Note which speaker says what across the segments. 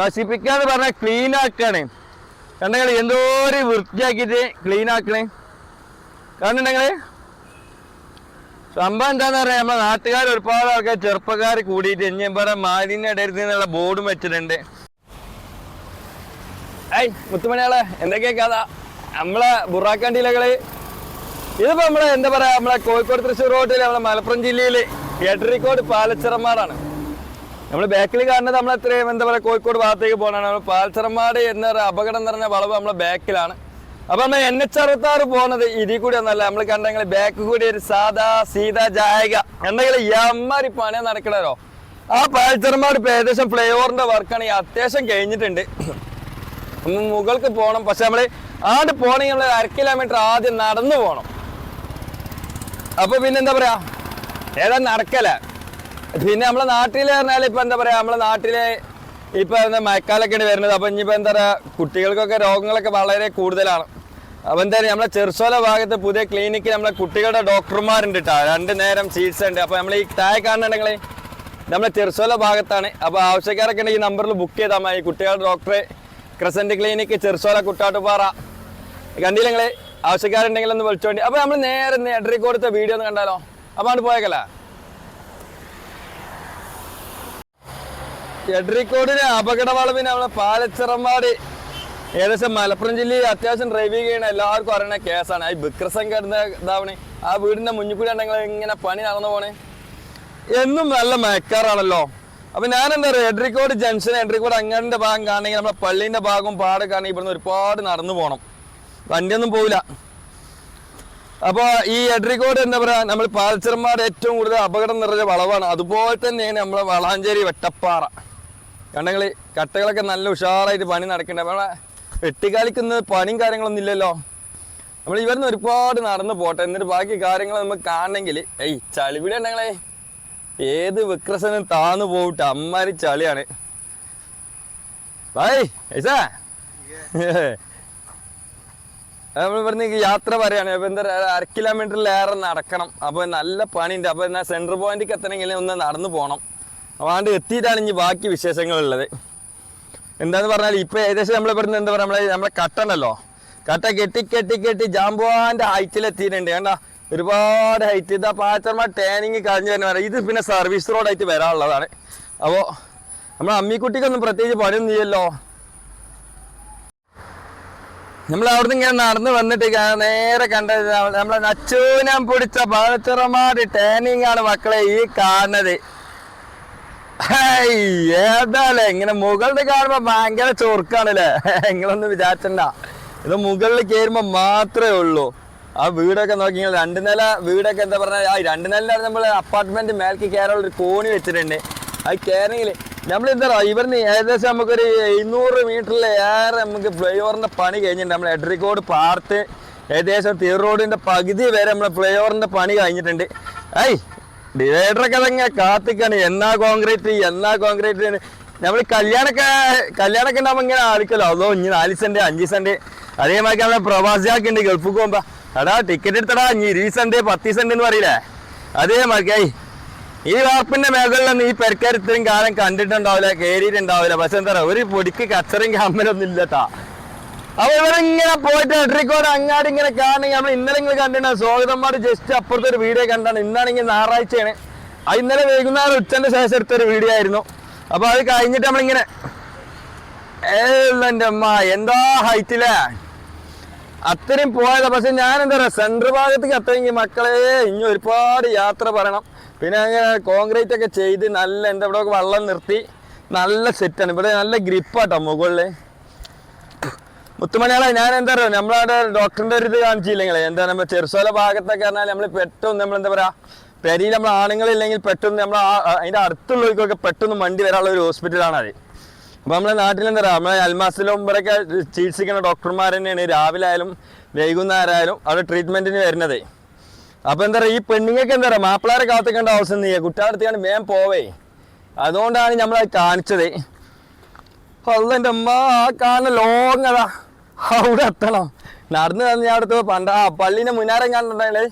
Speaker 1: നശിപ്പിക്കുക എന്ന് പറഞ്ഞാൽ ക്ലീൻ ആക്കണേ കണ്ടെങ്കിൽ എന്തോ ഒരു വൃത്തിയാക്കിയിട്ട് ക്ലീൻ ആക്കണേ കണ്ടിട്ടുണ്ടെങ്കിൽ സംഭവം എന്താന്ന് പറയാ നമ്മളെ നാട്ടുകാർ ഒരുപാട് ആൾക്കാർ ചെറുപ്പക്കാർ കൂടിയിട്ട് ഇനി ഇവിടെ മാലിന്യ ഇടരുത് എന്നുള്ള ബോർഡും വെച്ചിട്ടുണ്ട് ഐ മുത്തുമണിയാളെ എന്തൊക്കെയാ കഥ നമ്മളെ ബുറാക്കണ്ടിലകള് ഇതിപ്പോ നമ്മളെ എന്താ പറയാ നമ്മളെ കോഴിക്കോട് തൃശ്ശൂർ റോഡില് നമ്മളെ മലപ്പുറം ജില്ലയില് എട്ടരിക്കോട് പാലച്ചിറമാടാണ് നമ്മൾ ബാക്കിൽ കാണുന്നത് നമ്മൾ എത്രയും എന്താ പറയുക കോഴിക്കോട് ഭാഗത്തേക്ക് പോകണമാണ് നമ്മൾ പാൽച്ചറമാട് എന്ന അപകടം നിറഞ്ഞ വളവ് നമ്മളെ ബാക്കിലാണ് അപ്പൊ നമ്മൾ എൻ എച്ച് അറുപത്താറ് പോകുന്നത് ഇതിൽ കൂടി ഒന്നല്ല നമ്മൾ കണ്ടെങ്കിൽ ബാക്ക് കൂടി ഒരു സാധാ സീത ജായക എന്തെങ്കിലും യമ്മാരി പണി നടക്കണല്ലോ ആ പാൽച്ചറമാട് ഏകദേശം ഫ്ലൈ ഓവറിന്റെ വർക്കാണ് ഈ അത്യാവശ്യം കഴിഞ്ഞിട്ടുണ്ട് മുകൾക്ക് പോകണം പക്ഷെ നമ്മൾ ആണ്ട് പോകണമെങ്കിൽ നമ്മൾ അര കിലോമീറ്റർ ആദ്യം നടന്നു പോകണം അപ്പൊ പിന്നെന്താ പറയാ ഏതാ നടക്കല പിന്നെ നമ്മളെ നാട്ടിൽ പറഞ്ഞാൽ ഇപ്പൊ എന്താ പറയാ നമ്മളെ നാട്ടിലെ ഇപ്പൊ എന്താ മഴക്കാലൊക്കെയാണ് വരുന്നത് അപ്പൊ ഇനിയിപ്പോ എന്താ പറയാ കുട്ടികൾക്കൊക്കെ രോഗങ്ങളൊക്കെ വളരെ കൂടുതലാണ് അപ്പൊ എന്തായാലും നമ്മളെ ചെറുസോല ഭാഗത്ത് പുതിയ ക്ലിനിക്കിൽ നമ്മളെ കുട്ടികളുടെ ഡോക്ടർമാരുണ്ട് കേട്ടോ രണ്ട് നേരം സീറ്റ്സ് ഉണ്ട് അപ്പൊ നമ്മൾ ഈ താഴെ കാണുന്നുണ്ടെങ്കിൽ നമ്മളെ ചെറുസോല ഭാഗത്താണ് അപ്പൊ ആവശ്യക്കാരൊക്കെ ഉണ്ടെങ്കിൽ ഈ നമ്പറിൽ ബുക്ക് ചെയ്താൽ മതി കുട്ടികളുടെ ഡോക്ടറെ ക്രസന്റ് ക്ലിനിക്ക് ചെറുസോല കുട്ടാട്ടുപാറ കണ്ടില്ലെങ്കിൽ ആവശ്യക്കാരുണ്ടെങ്കിൽ ഒന്ന് വിളിച്ചോണ്ടി അപ്പൊ നമ്മൾ നേരെ കൊടുത്ത വീഡിയോ ഒന്ന് കണ്ടാലോ അപ്പൊ അവിടെ പോയേക്കല്ലേ എഡ്രിക്കോടിന് അപകട വളവിന് നമ്മളെ പാലച്ചിറമ്പാടി ഏകദേശം മലപ്പുറം ജില്ലയിൽ അത്യാവശ്യം ഡ്രൈവിംഗ് ചെയ്യണ എല്ലാവർക്കും അറിയണ കേസാണ് ആ ബിക്രസം കരുന്ന ഇതാവണേ ആ വീടിന്റെ മുന്നിൽ ഉണ്ടെങ്കിൽ ഇങ്ങനെ പണി നടന്നു പോണേ എന്നും നല്ല മയക്കാറാണല്ലോ അപ്പൊ ഞാൻ എന്താ പറയുക എഡ്രിക്കോട് ജംഗ്ഷൻ എഡ്രിക്കോട് അങ്ങാടിന്റെ ഭാഗം കാണണമെങ്കിൽ നമ്മുടെ പള്ളീന്റെ ഭാഗവും പാട് കാണണമെങ്കിൽ ഇവിടുന്ന് ഒരുപാട് നടന്നു പോകണം വണ്ടിയൊന്നും പോവില്ല അപ്പോൾ ഈ എഡ്രിക്കോട് എന്താ പറയാ നമ്മൾ പാൽച്ചർമാരുടെ ഏറ്റവും കൂടുതൽ അപകടം നിറഞ്ഞ വളവാണ് അതുപോലെ തന്നെയാണ് നമ്മളെ വളാഞ്ചേരി വെട്ടപ്പാറ കണ്ടങ്ങളി കട്ടകളൊക്കെ നല്ല ഉഷാറായിട്ട് പണി നടക്കണ്ടേ നമ്മളെ വെട്ടിക്കാലിക്കുന്ന പണിയും കാര്യങ്ങളൊന്നും ഇല്ലല്ലോ നമ്മൾ ഇവരുന്ന് ഒരുപാട് നടന്നു പോട്ടെ എന്നിട്ട് ബാക്കി കാര്യങ്ങൾ നമുക്ക് കാണണമെങ്കിൽ ഏയ് ചളിപിടി ഉണ്ടെങ്കിലേ ഏത് വിക്രസനും താന്നു പോയിട്ട് അമ്മാരി ചളിയാണ് ഭായ് ഏസാ നമ്മൾ ഇവിടുന്ന് യാത്ര പറയാണ് അപ്പോൾ എന്താ അര കിലോമീറ്ററിലേറെ നടക്കണം അപ്പോൾ നല്ല പണിയുണ്ട് അപ്പോൾ എന്നാ സെന്റർ പോയിന്റിൽ എത്തണമെങ്കിൽ ഒന്ന് നടന്നു പോകണം അവാണ്ട് എത്തിയിട്ടാണ് ഇനി ബാക്കി വിശേഷങ്ങളുള്ളത് എന്താന്ന് പറഞ്ഞാൽ ഇപ്പൊ ഏകദേശം നമ്മൾ ഇവിടുന്ന് എന്താ പറയുക നമ്മളെ നമ്മളെ കട്ടണല്ലോ കട്ട കെട്ടി കെട്ടി കെട്ടി ജാമ്പുവാൻ്റെ ഹൈറ്റിലെത്തിയിട്ടുണ്ട് കണ്ട ഒരുപാട് ഹൈറ്റ് ഇതാ പാച്ചർമാ ടേനിങ് കഴിഞ്ഞ് തന്നെ വരാം ഇത് പിന്നെ സർവീസ് റോഡായിട്ട് വരാനുള്ളതാണ് അപ്പോൾ നമ്മൾ അമ്മിക്കുട്ടിക്കൊന്നും പ്രത്യേകിച്ച് പണിയൊന്നും ചെയ്യല്ലോ നമ്മൾ അവിടുന്ന് ഇങ്ങനെ നടന്നു വന്നിട്ട് നേരെ കണ്ട നമ്മളെ നച്ചൂനം പിടിച്ച പാലച്ചിറമാട് ടേനിങ് ആണ് മക്കളെ ഈ കാണുന്നത് ഏതാല്ലേ ഇങ്ങനെ മുകളിൽ കാണുമ്പോ ഭയങ്കര ചോർക്കാണല്ലേ നിങ്ങളൊന്നും വിചാരിച്ചണ്ട ഇത് മുകളിൽ കയറുമ്പോ മാത്രമേ ഉള്ളൂ ആ വീടൊക്കെ നോക്കി നിങ്ങൾ രണ്ട് നില വീടൊക്കെ എന്താ പറഞ്ഞാൽ ആ രണ്ട് നില നമ്മൾ അപ്പാർട്ട്മെന്റ് മേൽക്ക് കയറാനുള്ള ഒരു കോണി വെച്ചിട്ടുണ്ട് അത് കയറണമെങ്കിൽ നമ്മൾ എന്താ ഇവിടുന്ന് ഏകദേശം നമുക്കൊരു എഴുന്നൂറ് ഏറെ നമുക്ക് ഫ്ലൈ ഓവറിന്റെ പണി കഴിഞ്ഞിട്ടുണ്ട് നമ്മൾ എഡ്രിക്കോട് പാർത്ത് ഏകദേശം തീർ റോഡിന്റെ പകുതി വരെ നമ്മൾ ഫ്ലൈ ഓവറിന്റെ പണി കഴിഞ്ഞിട്ടുണ്ട് ഐ ഡിവൈഡറൊക്കെ അതങ്ങനെ കാത്തിക്കാണ് എന്നാ കോൺക്രീറ്റ് എന്നാ കോൺക്രീറ്റ് നമ്മൾ കല്യാണൊക്കെ കല്യാണൊക്കെ ഉണ്ടാകുമ്പോൾ ഇങ്ങനെ ആളിക്കല്ലോ അതോ ഇനി നാല് സെന്റ് അഞ്ച് സെന്റ് അതേമാതിരി നമ്മളെ പ്രവാസിയാക്കി ഉണ്ട് ഗൾഫ് പോകുമ്പോ അടാ ടിക്കറ്റ് എടുത്തടാ ഇനി ഇരുപത് സെന്റ് പത്ത് സെന്റ് എന്ന് പറയില്ലേ അതേമാതിരി ഈ വാപ്പിന്റെ മേഖലയിലൊന്നും ഈ പെരക്കാർ ഇത്രയും കാലം കണ്ടിട്ടുണ്ടാവില്ല കയറിയിട്ടുണ്ടാവില്ല പക്ഷെ എന്താ പറയാ ഒരു പൊടിക്ക് കച്ചറും കമ്മലൊന്നും ഇല്ലട്ടാ അപ്പൊ ഇവരിങ്ങനെ പോയിട്ട് ഇട്രിക്കോട് അങ്ങാടി ഇങ്ങനെ കാണണമെങ്കിൽ നമ്മൾ ഇന്നലെ നിങ്ങൾ കണ്ടിട്ട് സ്വാഗതന്മാർ ജസ്റ്റ് അപ്പുറത്തെ ഒരു വീഡിയോ കണ്ടാണ് ഇന്നാണെങ്കിൽ ഞായറാഴ്ചയാണ് അത് ഇന്നലെ വൈകുന്നേരം ഉച്ചന്റെ ശേഷം എടുത്തൊരു വീഡിയോ ആയിരുന്നു അപ്പൊ അത് കഴിഞ്ഞിട്ട് നമ്മളിങ്ങനെ ഏന്റെ അമ്മ എന്താ ഹൈറ്റിലേ അത്രയും പോയത് പക്ഷെ ഞാൻ എന്താ പറയാ സെൻട്രൽ ഭാഗത്തേക്ക് അത്രയും മക്കളെ ഇനി ഒരുപാട് യാത്ര പറയണം പിന്നെ അങ്ങനെ കോൺക്രീറ്റ് ഒക്കെ ചെയ്ത് നല്ല എന്താ ഇവിടെ വെള്ളം നിർത്തി നല്ല സെറ്റാണ് ഇവിടെ നല്ല ഗ്രിപ്പാട്ടോ മുകളിൽ മുത്തുമണിയാളെ ഞാൻ എന്താ പറയുക നമ്മളവിടെ ഡോക്ടറിന്റെ ഒരു ഇത് കാണിച്ചില്ലെങ്കിലേ എന്താ പറയുക ചെറുസോല ഭാഗത്തൊക്കെ പറഞ്ഞാൽ നമ്മൾ പെട്ടെന്ന് നമ്മൾ എന്താ പറയാ പെരിയിൽ നമ്മൾ ആണുങ്ങളില്ലെങ്കിൽ പെട്ടെന്ന് നമ്മൾ അതിന്റെ അടുത്തുള്ളവർക്കൊക്കെ പെട്ടെന്ന് മണ്ടി വരാനുള്ള ഒരു ഹോസ്പിറ്റലാണ് അത് അപ്പൊ നമ്മളെ നാട്ടിൽ എന്താ പറയാ നമ്മളെ അൽമാസിലും മുമ്പൊക്കെ ചികിത്സിക്കുന്ന ഡോക്ടർമാർ തന്നെയാണ് രാവിലെ ആയാലും വൈകുന്നേരം ആയാലും അവിടെ ട്രീറ്റ്മെന്റിന് വരുന്നത് അപ്പൊ എന്താ പറയാ ഈ പെണ്ണുങ്ങൾക്ക് എന്താ പറയാ മാപ്പിളാരെ കാത്തിക്കേണ്ട ആവശ്യം നീ കുട്ടികളെടുത്തേക്കാണ് വേഗം പോവേ അതുകൊണ്ടാണ് നമ്മളത് കാണിച്ചത് അപ്പൊ അതെന്റെ അമ്മ ആ കാണുന്ന ലോങ്ങതാ അവിടെ എത്തണം നടന്ന് ഞാൻ അടുത്ത് പണ്ട ആ പള്ളീനെ മുന്നാരം കണ്ടിട്ടുണ്ടെങ്കിലേ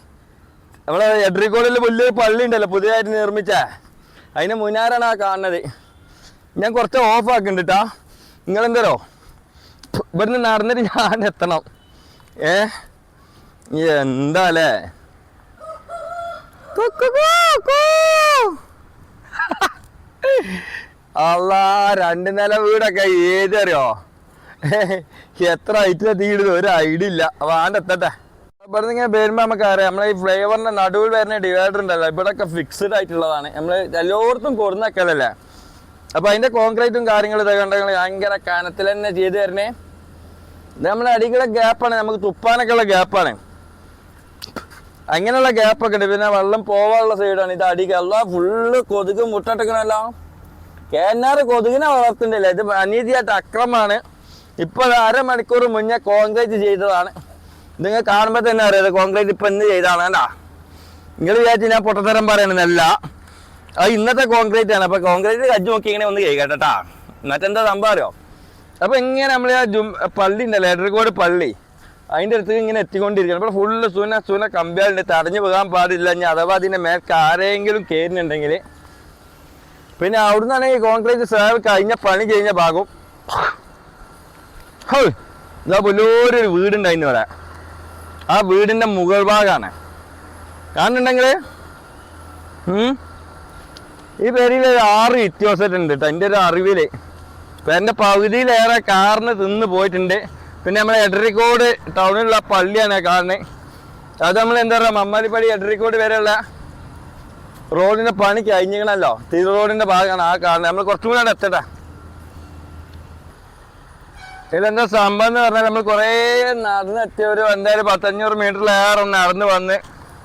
Speaker 1: നമ്മളെ എഡ്രിക്കോളിൽ വലിയൊരു പള്ളി ഉണ്ടല്ലോ പുതിയതായിട്ട് നിർമ്മിച്ച അതിന്റെ മുന്നാരാണ് ആ കാണുന്നത് ഞാൻ കുറച്ച് ഓഫ് ആക്കിണ്ടിട്ടാ നിങ്ങൾ എന്തോ ഇവിടുന്ന് നടന്നിട്ട് ഞാൻ എത്തണം ഏ എന്താ അല്ലേ അല്ല രണ്ട് നില വീടൊക്കെ ഏതറിയോ എത്ര ഐറ്റം എത്തിക്കിടുന്നു ഒരു ഐഡിയ ഇല്ല വേണ്ട എത്തട്ടെ ഇവിടെ നിങ്ങൾ വരുമ്പോൾ നമുക്ക് അറിയാം നമ്മളെ ഈ ഫ്ലേവറിന്റെ നടുവിൽ വരുന്ന ഡിവൈഡർ ഉണ്ടല്ലോ ഇവിടെയൊക്കെ ഫിക്സ്ഡ് ആയിട്ടുള്ളതാണ് നമ്മൾ എല്ലായിടത്തും കൊടുന്നക്കലല്ലേ അപ്പൊ അതിന്റെ കോൺക്രീറ്റും കാര്യങ്ങളും ഇതൊക്കെ ഉണ്ടെങ്കിൽ ഭയങ്കര കനത്തിൽ തന്നെ ചെയ്തു തരണേ ഇത് നമ്മുടെ അടികളെ ഗ്യാപ്പാണ് നമുക്ക് തുപ്പാനൊക്കെ ഉള്ള ഗ്യാപ്പാണ് അങ്ങനെയുള്ള ഗ്യാപ്പൊക്കെ ഉണ്ട് പിന്നെ വെള്ളം പോവാനുള്ള സൈഡാണ് ഇത് അടിക്കല്ല ഫുള്ള് കൊതുക് മുട്ടട്ടിക്കണമല്ലോ കേന്നാറ് കൊതുകിനെ വളർത്തുന്നില്ല ഇത് അനീതിയായിട്ട് അക്രമാണ് ഇപ്പോൾ അരമണിക്കൂർ മുന്നേ കോൺക്രീറ്റ് ചെയ്തതാണ് നിങ്ങൾ കാണുമ്പോൾ തന്നെ അറിയാതെ കോൺക്രീറ്റ് ഇപ്പം ഇന്ന് ചെയ്താണ് കണ്ടാ നിങ്ങൾ വിചാരിച്ചു ഞാൻ പൊട്ടത്തരം പറയണമെന്നല്ല അത് ഇന്നത്തെ കോൺക്രീറ്റ് ആണ് അപ്പോൾ കോൺക്രീറ്റ് കജ്ജ് നോക്കി ഇങ്ങനെ ഒന്ന് കേട്ടാ എന്നിട്ടെന്താ സംഭവം അറിയോ അപ്പോൾ ഇങ്ങനെ നമ്മൾ ആ ജും പള്ളി ഉണ്ടല്ലോ എടർകോട് പള്ളി അതിൻ്റെ അടുത്ത് ഇങ്ങനെ എത്തിക്കൊണ്ടിരിക്കണം അപ്പോൾ ഫുള്ള് സുന സുന കമ്പിയാളുണ്ട് തടഞ്ഞു പോകാൻ പാടില്ല ഇനി അഥവാ അതിൻ്റെ മേൽക്ക് ആരെങ്കിലും കയറുന്നുണ്ടെങ്കിൽ പിന്നെ ആണെങ്കിൽ കോൺക്രീറ്റ് സേവ് കഴിഞ്ഞ പണി കഴിഞ്ഞ ഭാഗം ഹോ ഇതാ വലിയൊരു വീടുണ്ടായിരുന്നു ഇവിടെ ആ വീടിന്റെ മുകൾ ഭാഗമാണ് കാണുന്നുണ്ടെങ്കില് ഈ പേരിൽ ഒരു ആറ് ഇത്യോസറ്റുണ്ട് കേട്ടോ എന്റെ ഒരു അറിവില് എന്റെ പകുതിയിലേറെ കാറിന് തിന്ന് പോയിട്ടുണ്ട് പിന്നെ നമ്മളെ എടരിക്കോട് ടൗണിലുള്ള പള്ളിയാണ് കാറിന് അത് നമ്മൾ എന്താ പറയുക മമ്മാലിപ്പള്ളി എടരിക്കോട് വരെയുള്ള റോഡിന്റെ പണി കഴിഞ്ഞിക്കണമല്ലോ തിരു റോഡിന്റെ ഭാഗമാണ് ആ കാറിന് നമ്മൾ കുറച്ചും കൂടെ എത്തട്ടെ ഇതെന്താ സംഭവം എന്ന് പറഞ്ഞാൽ നമ്മൾ കുറേ നടന്നെത്തിയ ഒരു എന്തായാലും പത്തഞ്ഞൂറ് ലേറെ നടന്നു വന്ന്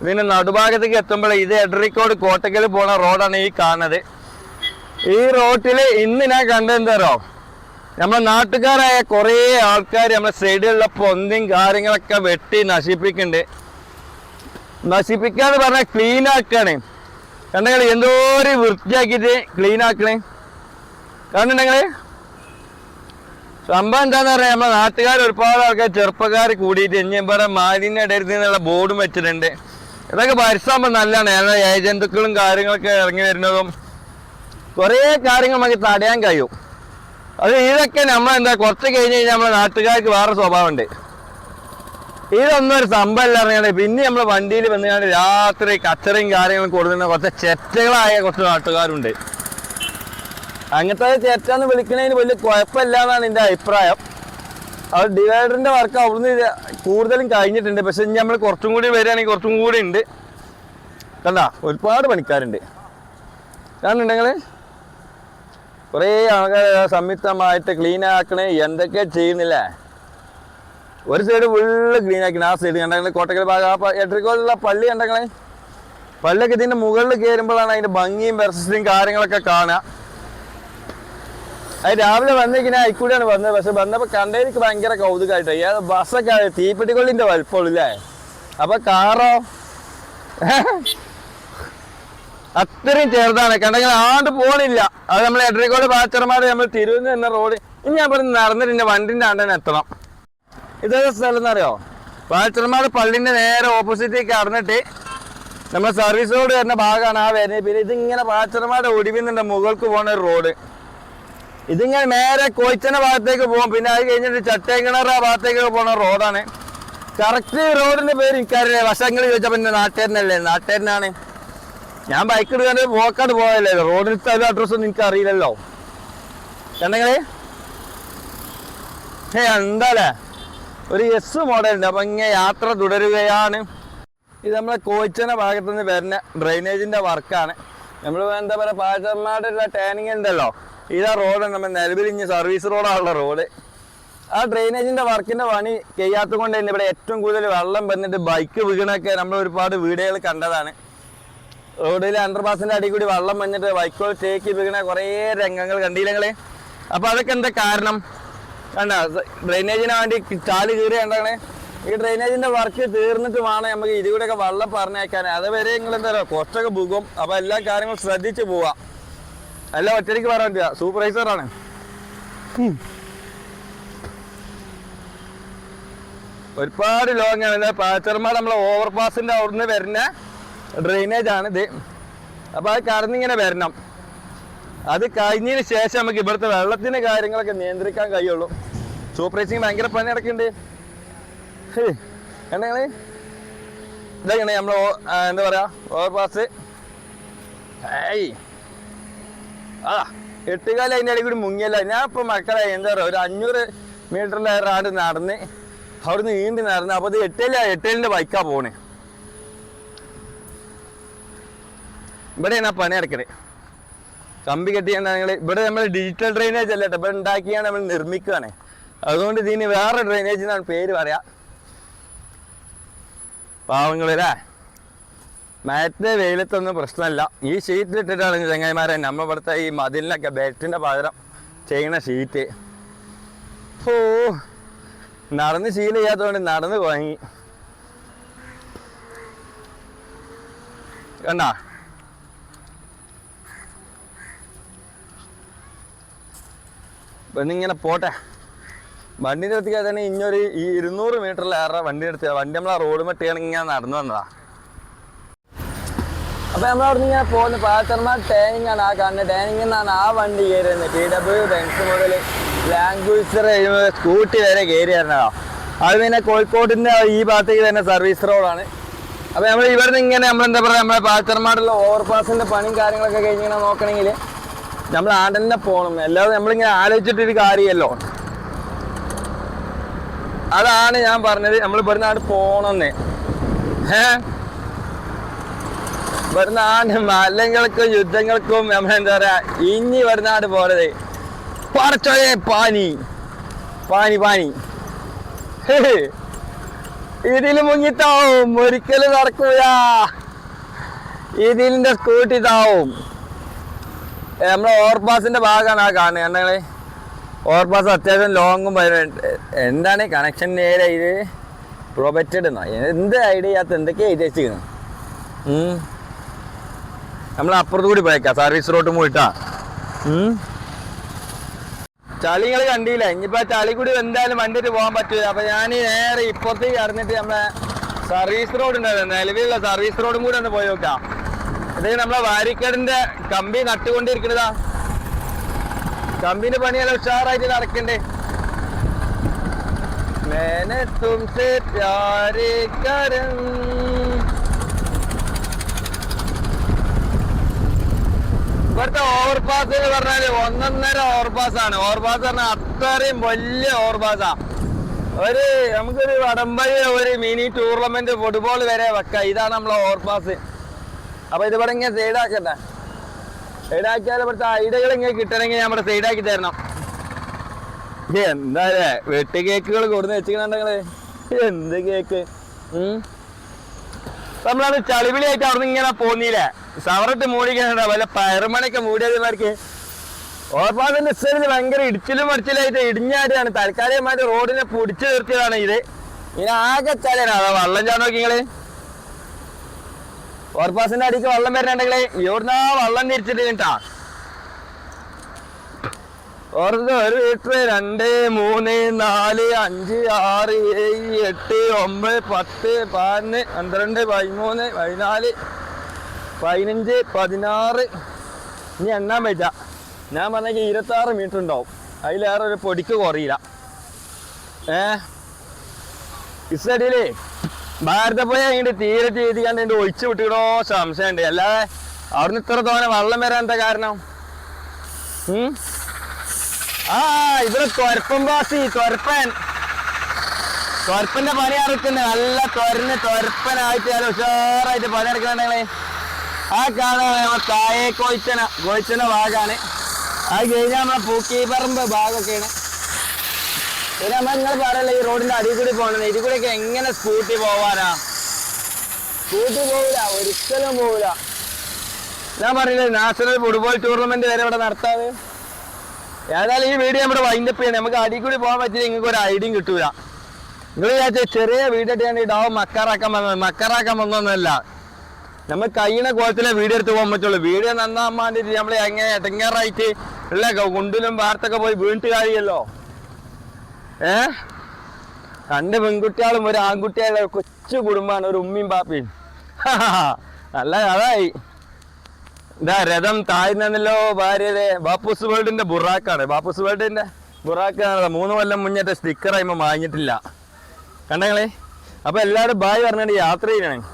Speaker 1: ഇതിന് നടുഭാഗത്തേക്ക് എത്തുമ്പോൾ ഇത് എഡ്രിക്കോട് കോട്ടക്കൽ പോണ റോഡാണ് ഈ കാണുന്നത് ഈ റോട്ടിൽ ഇന്ന് ഞാൻ കണ്ടെന്തോ നമ്മളെ നാട്ടുകാരായ കുറേ ആൾക്കാർ നമ്മളെ സൈഡിലുള്ള പൊന്തിയും കാര്യങ്ങളൊക്കെ വെട്ടി നശിപ്പിക്കുന്നുണ്ട് നശിപ്പിക്കാന്ന് പറഞ്ഞാൽ ക്ലീൻ ആക്കുകയാണ് കണ്ടെങ്കിൽ എന്തോ ഒരു വൃത്തിയാക്കിയിട്ട് ക്ലീൻ ആക്കണേ കണ്ടിട്ടുണ്ടെങ്കിൽ സംഭവം എന്താന്ന് പറയാ നമ്മുടെ നാട്ടുകാർ ഒരുപാട് ആൾക്കാർ ചെറുപ്പക്കാർ കൂടിയിട്ട് ഇനി ഇവിടെ മാലിന്യ ഇടരുത് എന്നുള്ള ബോർഡും വെച്ചിട്ടുണ്ട് ഇതൊക്കെ പരിശ്രമം നല്ലതാണ് കാരണം ഏജന്തുക്കളും കാര്യങ്ങളൊക്കെ ഇറങ്ങി വരുന്നതും കുറേ കാര്യങ്ങൾ നമുക്ക് തടയാൻ കഴിയും അത് ഇതൊക്കെ നമ്മൾ എന്താ കുറച്ച് കഴിഞ്ഞ് കഴിഞ്ഞാൽ നമ്മുടെ നാട്ടുകാർക്ക് വേറെ സ്വഭാവമുണ്ട് ഇതൊന്നും ഒരു സംഭവമല്ല അറിയാണ്ട് പിന്നെ നമ്മൾ വണ്ടിയിൽ വന്നുകൊണ്ട് രാത്രി കച്ചറയും കാര്യങ്ങളും കൊടുക്കുന്ന കുറച്ച് ചെറ്റകളായ കുറച്ച് നാട്ടുകാരുണ്ട് അങ്ങനത്തെ ചേറ്റാന്ന് വിളിക്കുന്നതിന് വലിയ കുഴപ്പമില്ല എന്നാണ് എൻ്റെ അഭിപ്രായം അത് ഡിവൈഡറിൻ്റെ വർക്ക് അവിടുന്ന് കൂടുതലും കഴിഞ്ഞിട്ടുണ്ട് പക്ഷെ ഇനി നമ്മൾ കുറച്ചും കൂടി വരികയാണെങ്കിൽ കുറച്ചും കൂടി ഉണ്ട് കണ്ട ഒരുപാട് പണിക്കാരുണ്ട് കാണുന്നുണ്ടെങ്കിൽ കുറേ ആൾക്കാർ സംയുക്തമായിട്ട് ക്ലീൻ ആക്കണേ എന്തൊക്കെ ചെയ്യുന്നില്ലേ ഒരു സൈഡ് ഫുള്ള് ക്ലീൻ ആക്കണം ആ സൈഡ് കണ്ടെങ്കിൽ കോട്ടക്കൽ ഭാഗം ആ എട്ടരക്കോലുള്ള പള്ളി കണ്ടെങ്കിൽ പള്ളിയൊക്കെ ഇതിൻ്റെ മുകളിൽ കയറുമ്പോഴാണ് അതിൻ്റെ ഭംഗിയും പെർസസിലും കാര്യങ്ങളൊക്കെ കാണുക അത് രാവിലെ വന്നിങ്ങനെ ആയിക്കൂടെയാണ് വന്നത് പക്ഷെ വന്നപ്പോൾ കണ്ടതിലേക്ക് ഭയങ്കര കൗതുകമായിട്ട് ഏത് ബസ്സൊക്കെ തീപ്പെട്ടിക്കൊള്ളിൻ്റെ വലുപ്പമുള്ളൂ അല്ലേ അപ്പൊ കാറോ അത്രയും ചെറുതാണ് കണ്ടെങ്കിൽ ആണ്ട് പോണില്ല അത് നമ്മൾ എടരിക്കോട് പാച്ചർമാർ നമ്മൾ തിരുവനന്തപുരം എന്ന റോഡ് ഇനി ഞാൻ പറഞ്ഞ് നടന്നിട്ടുണ്ട് വണ്ടിന്റെ വണ്ടിൻ്റെ ആണ്ടന്നെ എത്തണം ഇതേ സ്ഥലം എന്നറിയോ ബാച്ചർമാർ പള്ളിൻ്റെ നേരെ ഓപ്പോസിറ്റേക്ക് കടന്നിട്ട് നമ്മുടെ സർവീസ് റോഡ് വരുന്ന ഭാഗമാണ് ആ വരുന്നത് പിന്നെ ഇതിങ്ങനെ പാച്ചർമാരുടെ ഒടിവിൽ നിന്നുണ്ട് മുകൾക്ക് പോകുന്ന ഒരു റോഡ് ഇതിങ്ങനെ നേരെ കോയിച്ചന ഭാഗത്തേക്ക് പോകും പിന്നെ അത് കഴിഞ്ഞിട്ട് ചട്ടേക്കിണറ ഭാഗത്തേക്ക് പോണ റോഡാണ് കറക്റ്റ് റോഡിന്റെ പേര് എനിക്കറിയില്ല വശങ്ങൾ ചോദിച്ചാൽ പിന്നെ നാട്ടുകാരനല്ലേ നാട്ടുകാരനാണ് ഞാൻ ബൈക്ക് എടുക്കാൻ പോക്കാണ്ട് പോയല്ലേ റോഡിലത്തെ ഒരു എനിക്ക് അറിയില്ലല്ലോ എന്തെങ്കിലും ഏ എന്താല്ലേ ഒരു എസ് മോഡലുണ്ട് അപ്പം ഇങ്ങനെ യാത്ര തുടരുകയാണ് ഇത് നമ്മളെ കോയിച്ചന ഭാഗത്തുനിന്ന് വരുന്ന ഡ്രൈനേജിന്റെ വർക്കാണ് നമ്മൾ എന്താ പറയുക പാചകന്മാരുടെ ടേണിങ് ഉണ്ടല്ലോ ഇതാ റോഡ് നമ്മൾ നിലവിൽ സർവീസ് റോഡാണുള്ള റോഡ് ആ ഡ്രെയിനേജിന്റെ വർക്കിന്റെ പണി ചെയ്യാത്ത കൊണ്ട് തന്നെ ഇവിടെ ഏറ്റവും കൂടുതൽ വെള്ളം വന്നിട്ട് ബൈക്ക് വീണൊക്കെ നമ്മൾ ഒരുപാട് വീടുകൾ കണ്ടതാണ് റോഡിലെ അണ്ടർപാസിന്റെ അടി കൂടി വെള്ളം വന്നിട്ട് ബൈക്കുകൾ ടേക്ക് വീണ കുറേ രംഗങ്ങൾ കണ്ടില്ലെങ്കിലേ അപ്പോൾ അതൊക്കെ എന്താ കാരണം കണ്ട ഡ്രെയിനേജിന് വേണ്ടി ചാല് കീറി കണ്ടാണ് ഈ ഡ്രെയിനേജിന്റെ വർക്ക് തീർന്നിട്ട് വേണം നമുക്ക് ഇതിലൂടെയൊക്കെ വെള്ളം പറഞ്ഞേക്കാൻ അതുവരെ നിങ്ങൾ എന്താ പറയുക കുറച്ചൊക്കെ പോകും അപ്പോൾ എല്ലാ കാര്യങ്ങളും ശ്രദ്ധിച്ചു പോവാം അല്ല ഒറ്റയ്ക്ക് പറയാൻ പറ്റില്ല സൂപ്പർവൈസറാണ് ഒരുപാട് ലോങ് ആണ് പാച്ചർമാർ നമ്മളെ ഓവർ പാസിൻ്റെ അവിടുന്ന് വരുന്ന ഡ്രെയിനേജ് ആണ് ഇത് അപ്പോൾ അത് കറന്നിങ്ങനെ വരണം അത് കഴിഞ്ഞതിന് ശേഷം നമുക്ക് ഇവിടുത്തെ വെള്ളത്തിന്റെ കാര്യങ്ങളൊക്കെ നിയന്ത്രിക്കാൻ കഴിയുള്ളൂ സൂപ്പർവൈസിങ് ഭയങ്കര പണി നടക്കുന്നുണ്ട് എന്താണ് ഇതൊക്കെയാണ് നമ്മൾ എന്താ പറയാ ഓവർ പാസ് ഏയ് ആ എട്ടുകാലം അതിൻ്റെ ഇടയിൽ കൂടി മുങ്ങിയല്ല ഞാൻ ഇപ്പം മക്കളെ എന്താ പറയുക ഒരു അഞ്ഞൂറ് മീറ്ററിലേറാണ്ട് നടന്ന് അവിടുന്ന് നീണ്ടി നടന്ന് അപ്പോൾ ഇത് എട്ടേല എട്ടേലിൻ്റെ ബൈക്കാണ് പോണേ ഇവിടെ ആ പണി നടക്കുന്നത് കമ്പി കെട്ടി നിങ്ങൾ ഇവിടെ നമ്മൾ ഡിജിറ്റൽ ഡ്രെയിനേജ് അല്ല ഇവിടെ ഉണ്ടാക്കിയാണ് നമ്മൾ നിർമ്മിക്കുകയാണ് അതുകൊണ്ട് ഇതിന് വേറെ ഡ്രെയിനേജ് എന്നാണ് പേര് പറയാം പാവങ്ങളല്ലേ മഴത്തെ വെയിലത്തൊന്നും പ്രശ്നമല്ല ഈ ഷീറ്റ് ഇട്ടിട്ടാണ് ചെങ്ങായിമാരെ നമ്മൾ ഇവിടുത്തെ ഈ മതിലിനൊക്കെ ബെറ്റിൻ്റെ പകരം ചെയ്യുന്ന ഷീറ്റ് ഓ നടന്ന് ശീലമില്ലാത്തതുകൊണ്ട് നടന്ന് വാങ്ങി കണ്ട ഇന്നിങ്ങനെ പോട്ടെ വണ്ടിൻ്റെ അടുത്തേക്ക് തന്നെ ഇനിയൊരു ഈ ഇരുന്നൂറ് മീറ്ററിലേറെ വണ്ടി എടുത്ത് വണ്ടി നമ്മളാ റോഡ് മട്ടിയാണ് ഇങ്ങനെ നടന്നു വന്നതാണ് അപ്പോൾ നമ്മളവിടെ നിന്ന് ഇങ്ങനെ പോകുന്ന പാത്തർമാർ ടേനിങ് ആണ് ആ കാണുന്നത് ടേനിങ്ങിൽ എന്നാണ് ആ വണ്ടി കയറുന്നത് ടി ഡബ്ല്യു ബെൻസ് മുതൽ ലാംഗ്വേജർ സ്കൂട്ടി വരെ കയറി തരണോ അത് പിന്നെ കോഴിക്കോടിൻ്റെ ഈ ഭാഗത്തേക്ക് തന്നെ സർവീസ് റോഡാണ് അപ്പോൾ നമ്മൾ നിന്ന് ഇങ്ങനെ നമ്മളെന്താ പറയുക നമ്മളെ പാത്തർമാടുള്ള ഓവർപാസിന്റെ പണിയും കാര്യങ്ങളൊക്കെ കഴിഞ്ഞിങ്ങനെ നോക്കണമെങ്കിൽ നമ്മൾ ആണ്ടന്നെ പോകണം അല്ലാതെ നമ്മളിങ്ങനെ ആലോചിച്ചിട്ടൊരു കാര്യമല്ലോ അതാണ് ഞാൻ പറഞ്ഞത് നമ്മൾ ഇവിടുന്ന് അവിടെ പോകണമെന്ന് ഏഹ് വരുന്ന ആണ്ട് മലങ്ങൾക്കും യുദ്ധങ്ങൾക്കും നമ്മളെന്താ പറയാ ഇനി വരുന്നാണ്ട് പോലെ പറച്ചോയെ പാനി പാനി പാനി ഇതിൽ മുങ്ങിത്താവും ഒരിക്കലും നടക്കൂല ഇതിലിന്റെ സ്കൂട്ടി താവും നമ്മളെ ഓവർപാസിന്റെ ഭാഗമാണ് ആ കാണുന്നത് ഞങ്ങള് ഓവർപാസ് അത്യാവശ്യം ലോങ്ങും വരുന്നുണ്ട് എന്താണ് കണക്ഷൻ നേരെ ഇത് പ്രൊബറ്റഡ് എന്നാ എന്ത് ഐഡിയ ചെയ്യാത്ത എന്തൊക്കെയാണ് എഴുതി വെച്ചിരിക്കുന്നത് നമ്മൾ അപ്പുറത്ത് കൂടി പോയേക്കാം സർവീസ് റോഡ് പോയിട്ടാ ചളി നിങ്ങൾ കണ്ടില്ല ഇനിയിപ്പോ ചളി കൂടി എന്തായാലും വണ്ടിട്ട് പോകാൻ പറ്റൂല അപ്പൊ ഞാൻ നേരെ ഇപ്പുറത്തേക്ക് കടന്നിട്ട് നമ്മളെ സർവീസ് റോഡ് ഉണ്ടായിരുന്നു നിലവിലുള്ള സർവീസ് റോഡും കൂടെ ഒന്ന് പോയി നോക്കാം ഇത് നമ്മളെ വാരിക്കടിന്റെ കമ്പി നട്ടുകൊണ്ടിരിക്കണതാ കമ്പിന്റെ പണിയല്ല ഉഷാറായിട്ട് നടക്കണ്ടേ മേനത്തും ഇവിടുത്തെ ഓവർപാസ് എന്ന് പറഞ്ഞാല് ഒന്നൊന്നര ഓവർപാസ് ആണ് ഓവർപാസ് പറഞ്ഞാൽ അത്രയും വലിയ ഓവർപാസ് ആ ഒരു നമുക്കൊരു വടംപഴി ഒരു മിനി ടൂർണമെന്റ് ഫുട്ബോൾ വരെ വെക്കാം ഇതാണ് നമ്മളെ ഓവർപാസ് അപ്പൊ ഇത് ഇവിടെ ഇങ്ങനെ സൈഡാക്കട്ടെ സൈഡാക്കിയാൽ ഇവിടുത്തെ ഐഡിയകൾ ഇങ്ങനെ കിട്ടണമെങ്കിൽ നമ്മുടെ സൈഡാക്കി തരണം എന്താ അല്ലേ വെട്ടി കേക്കുകൾ കൊടുന്ന് വെച്ചിട്ടുണ്ടെങ്കിൽ എന്ത് കേക്ക് നമ്മളത് ചളിവിളിയായിട്ട് അവിടെ നിന്ന് ഇങ്ങനെ പോന്നില്ലേ സവറിട്ട് മൂടിക്കണ്ട വല്ല പയറുമണൊക്കെ മൂടിയതിമാർക്ക് ഓർപ്പാതിന്റെ സ്ഥലത്ത് ഭയങ്കര ഇടിച്ചിലും മറിച്ചിലായിട്ട് ഇടിഞ്ഞാടിയാണ് തൽക്കാലികമായിട്ട് റോഡിനെ പൊടിച്ചു നിർത്തിയതാണ് ഇത് ഇനി ആകെ ചലയാണ് അതാ വള്ളം ചാൻ നോക്കിങ്ങള് ഓർപ്പാസിന്റെ അടിക്ക് വള്ളം വരണുണ്ടെങ്കിലേ ഇവിടുന്ന് ആ വള്ളം തിരിച്ചിട്ട് കേട്ടാ ഓർത്ത് ഒരു വീട്ടില് രണ്ട് മൂന്ന് നാല് അഞ്ച് ആറ് ഏഴ് എട്ട് ഒമ്പത് പത്ത് പതിനൊന്ന് പന്ത്രണ്ട് പതിമൂന്ന് പതിനാല് പതിനഞ്ച് പതിനാറ് ഇനി എണ്ണാൻ പറ്റ ഞാൻ പറഞ്ഞെങ്കിൽ ഇരുപത്താറ് മീറ്റർ ഉണ്ടാവും അതിലേറെ ഒരു പൊടിക്ക് കുറയില്ല ഏ ഭാരത പോയ അതിൻ്റെ തീരെ തീയതിക്കാണ്ട് എൻ്റെ ഒഴിച്ചു വിട്ടിടോ സംശയമുണ്ട് അല്ലാതെ അവിടുന്ന് ഇത്ര തോനെ വെള്ളം വരാൻ എന്താ കാരണം ആ ഇവിടെ തൊരപ്പൻ ബാസി തൊരപ്പൻ തൊരപ്പന്റെ പണി അറിയിക്കുന്നത് നല്ല തൊരന്ന് തൊരപ്പനായിട്ട് ഉഷാറായിട്ട് പണി എടുക്കണ്ടെങ്കിൽ ആ കാണാ നമ്മളെ താഴെ കോയിച്ചന കോയിച്ചന ഭാഗമാണ് അത് കഴിഞ്ഞാൽ നമ്മളെ പൂക്കിപ്പറമ്പ് ഭാഗമൊക്കെയാണ് പിന്നെ നമ്മൾ നിങ്ങൾ പറയല്ലേ ഈ റോഡിന്റെ അടിയിൽ കൂടി പോകണം ഇതിൽ ഒക്കെ എങ്ങനെ സ്കൂട്ടി പോവാനാ സ്കൂട്ടി പോവില്ല ഒരിക്കലും പോവില്ല ഞാൻ പറഞ്ഞില്ലേ നാഷണൽ ഫുട്ബോൾ ടൂർണമെന്റ് വരെ ഇവിടെ നടത്താതെ ഏതായാലും ഈ വീഡിയോ നമ്മുടെ വൈൻഡപ്പ് ചെയ്യണം നമുക്ക് അടി കൂടി പോകാൻ പറ്റില്ല നിങ്ങൾക്ക് ഒരു ഐഡിയും കിട്ടൂല നിങ്ങൾ വിചാരിച്ച ചെറിയ വീട് ഇട്ടാണ് ഈ ഡോ മക്കാറാക്കാൻ വന്നത് മക്കാറാക്കാൻ വന്നൊന്നല്ല നമ്മൾ കഴിയണ കോലത്തിലെ വീഡിയോ എടുത്ത് പോകാൻ പറ്റുള്ളൂ വീഡിയോ നന്നാൻ വേണ്ടിയിട്ട് നമ്മൾ എങ്ങനെ എടങ്ങാറായിട്ട് ഉള്ള കുണ്ടിലും വാർത്തൊക്കെ പോയി വീണിട്ട് കാര്യമല്ലോ ഏ രണ്ട് പെൺകുട്ടികളും ഒരു ആൺകുട്ടിയായുള്ള കൊച്ചു കുടുംബമാണ് ഒരു ഉമ്മയും പാപ്പയും നല്ല കഥായി ഇതാ രഥം താഴ്ന്നല്ലോ ഭാര്യയുടെ ബാപ്പൂസ് വേൾഡിന്റെ ബുറാക്കാണ് ബാപ്പൂസ് വേൾഡിന്റെ ബുറാക്കാണ് മൂന്ന് കൊല്ലം മുന്നേറ്റ സ്റ്റിക്കർ ആയിമ്പോ വാങ്ങിയിട്ടില്ല കണ്ടങ്ങളെ അപ്പൊ എല്ലാവരും ബായ് പറഞ്ഞിട്ട് യാത്ര ചെയ്യണേ